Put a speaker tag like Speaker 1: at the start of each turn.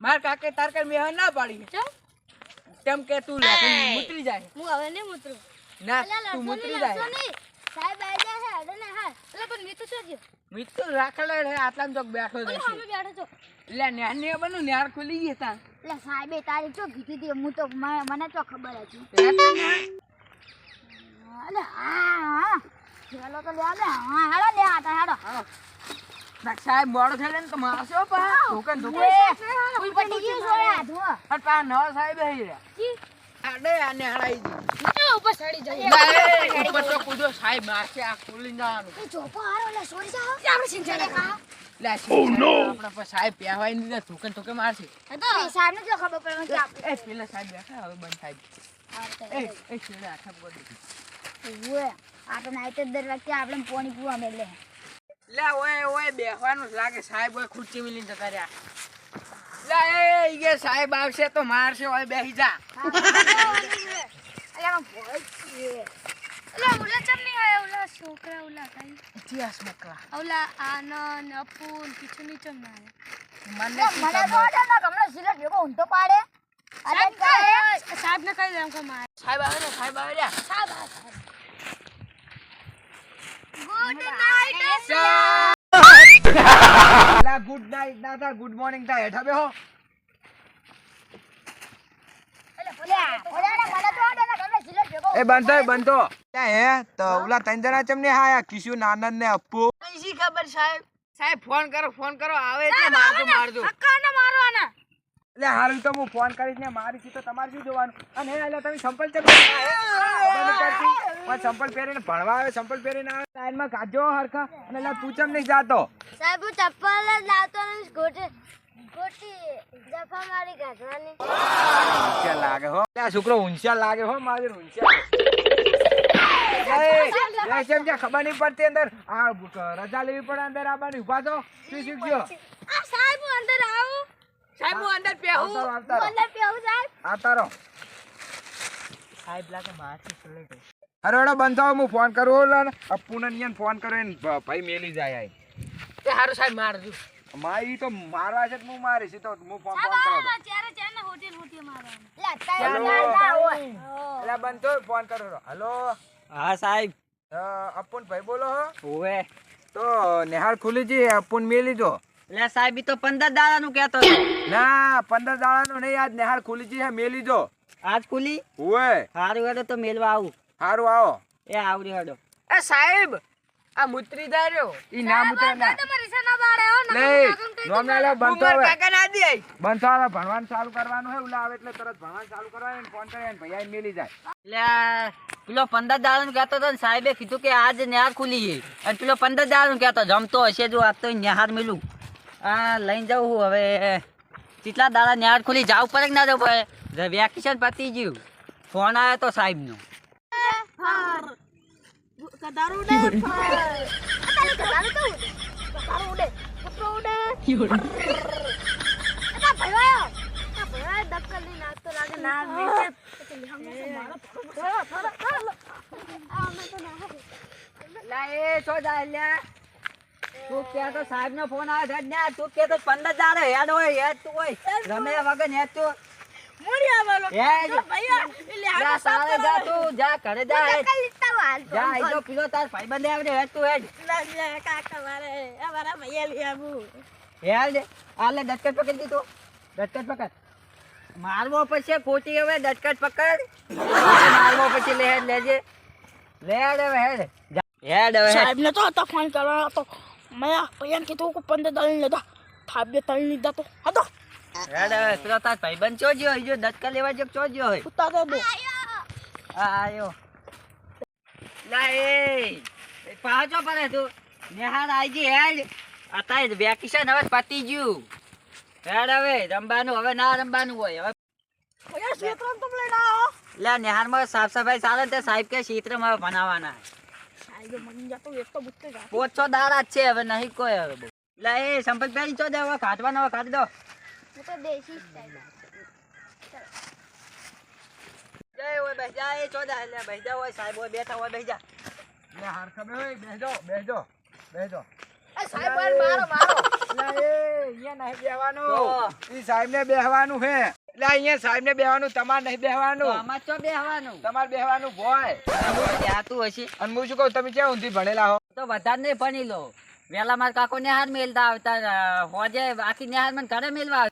Speaker 1: માર કાકે તાર કે મેહ ના પાડી તેમ કે તું લાખી મુતરી જાય.
Speaker 2: હું હવે નહીં ઉતરું
Speaker 1: ના તું મુતરી જાય.
Speaker 2: સાહેબ આઈ ગયા છે અડે ને હા એટલે પણ મિત્ર તો શું થયું?
Speaker 1: મિત તો રાખેલો હે આટલામાં ચોક બેઠો છે
Speaker 2: સામે બેઠો છો.
Speaker 1: એટલે નેહાર ને બનુ ન્યાર ખુલી ગઈ તા
Speaker 2: એટલે સાહેબે તારી ચો કીધી હતી? હું તો મને તો ખબર હતી. અલે હા હા. ચાલો તો લે હા હેડો લે
Speaker 1: સાહેબ મોડો થયો ને તો મારશો પા ધોકન ધોકન
Speaker 2: કોઈ પટી ગયું છે ધો
Speaker 1: અટ પા નવા સાહેબ હઈ રહ્યા. આડે આ નેહાર આઈ ગઈ
Speaker 2: ઉપર સડી જાય
Speaker 1: ના, એ ઉપર તો કૂદો સાહેબ મારશે આ ખુલી જવાનું
Speaker 2: એ ચોપો હારો લે સોરી જાઓ આપણે સિંચાડે કા
Speaker 1: લે આપણે પર સાહેબ પહેવાય નહીં ધોકન ધોકે મારશે.
Speaker 2: તો સાહેબને જો ખબર પડે કે આપણે
Speaker 1: એ પેલા સાહેબ બેઠા હવે બંધ સાહેબ એ એ. છેડે આખા પકડી
Speaker 2: ઓએ આપણે નાઈટ દર વખતે આપણે પાણી પીવા મેલે
Speaker 1: લે ઓય ઓય બેહવાનું લાગે સાહેબ ઓય ખુરચી મિલીને જતા રહ્યા લે એ કે સાહેબ આવશે તો મારશે ઓય બેહી જા
Speaker 2: ભોય છે ઓલા ઓલા ચમ નહીં આયા ઓલા છોકરા ઓલા કઈ
Speaker 1: ઇતિહાસ મોકલા
Speaker 2: ઓલા આનંદ અપુન પીછું ની ચમ ના
Speaker 1: મને
Speaker 2: મને તો ઓડે ના સિલેટ પાડે સાહેબ સાહેબ ને કહી કે મારે
Speaker 1: સાહેબ આવે ને સાહેબ આવે
Speaker 2: સાહેબ
Speaker 1: લા ગુડ નાઈટ ના થા ગુડ મોર્નિંગ થા હેઠા બેહો એ બંધો બંધો હે? તો ઓલા ત્રણ જણા ચમ ને હાયા? કિશુ નાનંદ ને અપ્પુ. કઈ ખબર સાહેબ? સાહેબ ફોન કરો ફોન કરો. આવે એટલે મારજો મારજો.
Speaker 2: અક્કાને મારવાના.
Speaker 1: એટલે હાલ તો હું ફોન કરીશ ને મારી છે તો તમારે શું જોવાનું? અને એટલે તમે સંપલ ચમ સંપલ પહેરીને ભણવા આવે સંપલ પહેરીને આવે લાઈનમાં કાજો હરખા અને લા તું ચમ નહીં જાતો.
Speaker 2: સાહેબ હું ચપ્પલ જ લાવતો ને ગોટી ગોટી જફા મારી કાઢવાની
Speaker 1: ઊંચા લાગે હો. આ છોકરો ઊંચા લાગે હો મારે ઊંચા કેમ છે ખબર નહીં પડતી અંદર. આ રજા લેવી પડે અંદર આવવાની ઊભા તો શું શીખજો?
Speaker 2: સાહેબ હું અંદર આવું.
Speaker 1: સાહેબ હું અંદર
Speaker 2: સાહેબ.
Speaker 1: સાહેબ લાગે મારથી સલેટ અરે એડો બંધ થાવ હું ફોન કરું ઓલા અપ્પુને નિયન ફોન કર્યો ને ભાઈ મેલી જાય આય એ હારું સાહેબ મારજો મારી તો મારવા છે હું મારીશ તો હું ફોન ફોન કરો તો.
Speaker 2: ચારે ચાર ને હોટી હોટી મારવાનું
Speaker 1: હેલો. એટલે બંધ ફોન કરો. હલો.
Speaker 3: હા સાહેબ.
Speaker 1: અપુન ભાઈ બોલો હો.
Speaker 3: ઓવે.
Speaker 1: તો નેહાળ ખુલી છે અપુન મેલી જો.
Speaker 3: લે સાહેબ ઈ તો પંદર દાડા નું કેતો હતો.
Speaker 1: ના પંદર દાડાનું નહીં આજ નેહાળ ખુલી છે મેલી જો.
Speaker 3: આજ ખુલી?
Speaker 1: ઓવે.
Speaker 3: હારું હેડો તો મેલવા આવું.
Speaker 1: હારું આવો.
Speaker 3: એ આવડી હેડો.
Speaker 1: એ સાહેબ આ મુત્રી રહ્યો ઈ ના મુત્રે ના.
Speaker 2: તમારી સના બાળે હો
Speaker 1: ના નોમ લે બંધ હવે કાકા ના દે બંધ થો હવે ભણવાનું ચાલુ કરવાનું હે ઉલા આવે એટલે તરત ભણવાનું ચાલુ કરવાનું ને ફોન કરે ને ભૈયા મેલી જાય.
Speaker 3: એટલે પેલો પંદરનું કેતો હતો ને સાહેબે કીધું કે આજ ન્યાર ખુલી છે અને પેલો પંદરનું કહેતો જમતો હશે જો આજ તો નેહાર મેલું. આ લઈને જાઉં હું હવે. કેટલા દાડા નિહાર ખુલી જાવ પડે કે ના જવું પડે? વેકેશન પતી ગયું. ફોન આવ્યો તો સાહેબનો.
Speaker 2: તો ઉડે કદારું ઉડે કૂતરો ઉડે અતા ભરવાયો આ ભરવાયો દક્કલની નાક તો લાગે ના મેસે
Speaker 3: લા એ છો જાય તું કે તો સાહેબ નો ફોન આવે તું કે તો પંદર દાડા હેડ હોય હેડ તું હોય રમે વગર હેડ તું મારવો પછી ખોટી હવે દટકટ પકડ. મારવો પછી લે હેડ લેજે. લે હેડ હવે હેડ. હેડ હવે
Speaker 4: સાહેબ ને તો ફોન કરવાનો હતો. મેં પૈયાને કીધું કે પંદર દાળ લીધા. થાબ્ય તળી લીધા તો. હતો
Speaker 3: હેડ પેલો તાર ભાઈબંધ ચો જ્યો જો દટકા લેવા જો ચો જ્યો હોય?
Speaker 4: ઉતા તો દો.
Speaker 3: આયો. લા એ પાછો પડે તું? નેહાર આઈજી હેડ. અત્યારે વેકેશન હવે પતી ગયું. હેડ હવે રમવાનું હવે ના રમવાનું હોય હવે.
Speaker 4: પૈયા ક્ષેત્રમાં તમે લઈને આવો.
Speaker 3: લે નેહારમાં સાફ સફાઈ ચાલે તે સાહેબ કે ક્ષેત્રમાં ભણાવવાના
Speaker 4: બનાવવાના
Speaker 3: પોચો દારા જ છે હવે નહીં કોઈ હવે લે એ પહેરી ચો દે હવે કાઢવાનો હવે કાઢી દો.
Speaker 2: હું તો દેશી સ્ટાઈલ
Speaker 3: જય ઓય બેસ જા એ ચો દે લે બેસ હોય સાહેબ હોય બેઠા હોય બેસ જા.
Speaker 1: લે હાર ખબર હોય? બેસજો બેસજો બેસજો.
Speaker 3: સાહેબ મારો મારો.
Speaker 1: એટલે એ અહીંયા નહીં બેહવાનું.
Speaker 3: તો?
Speaker 1: ઈ સાહેબને બેહવાનું હે. એટલે અહીંયા સાહેબને બેહવાનું તમારે નહીં બેહવાનું.
Speaker 3: આમાં ચો બેહવાનું.
Speaker 1: તમારે બેહવાનું ભોય
Speaker 3: જાતું હશે.
Speaker 1: અને હું શું કહું તમે ક્યાં ઊંધી ભણેલા હો?
Speaker 3: તો વધારે નહીં ભણી લો. વેલા મારા કાકો ને હાર મેલતા આવતા હોજે આખી નિહાર મને ઘરે મેલવા